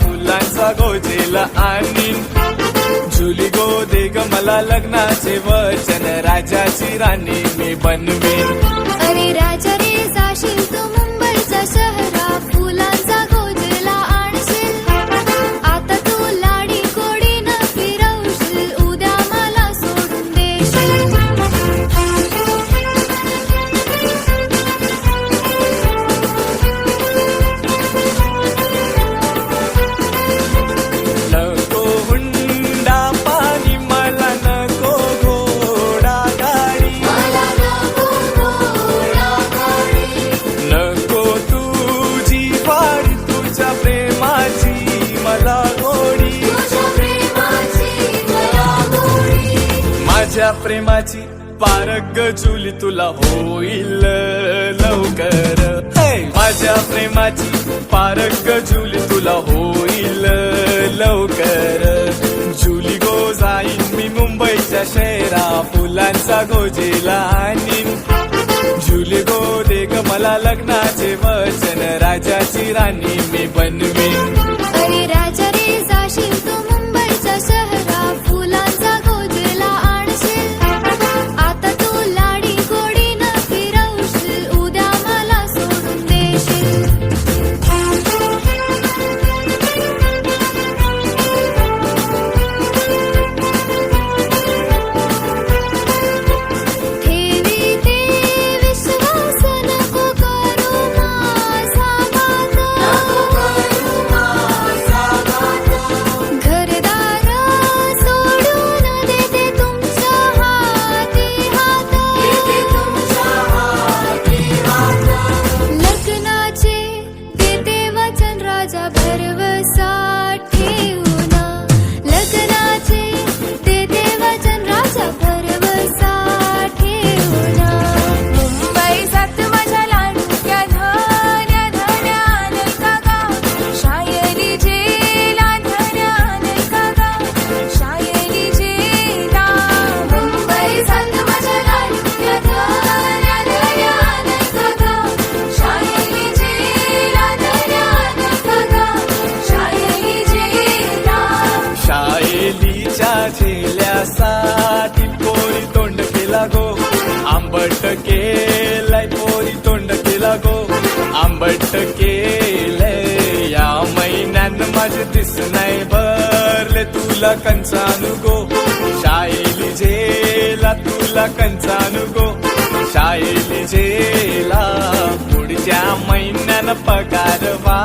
फुलांचा गोजेला आणि झुली गो दे ग मला लग्नाचे वचन राजाची राणी मी बनवेन. अरे राजा रे जाशील तू मुंबईचा शहर. माझ्या प्रेमाची पारग चुली तुला होईल लवकर. माझ्या प्रेमाची पारग जुली तुला होईल लवकर. जुली गो जाईन मी मुंबईच्या शहरा फुलांचा गोजेला आणीन. जुली गो दे ग मला लग्नाचे वचन राजाची राणी मी बनवी आंबट केलाय पोरी तोंड केला गो आंबट केलंय या महिन्यान माझे दिस नाही भरले तुला कंचानु गो शाईली झेला तुला कंचानु गो शाईली झेला पुढच्या महिन्यानं पगार वा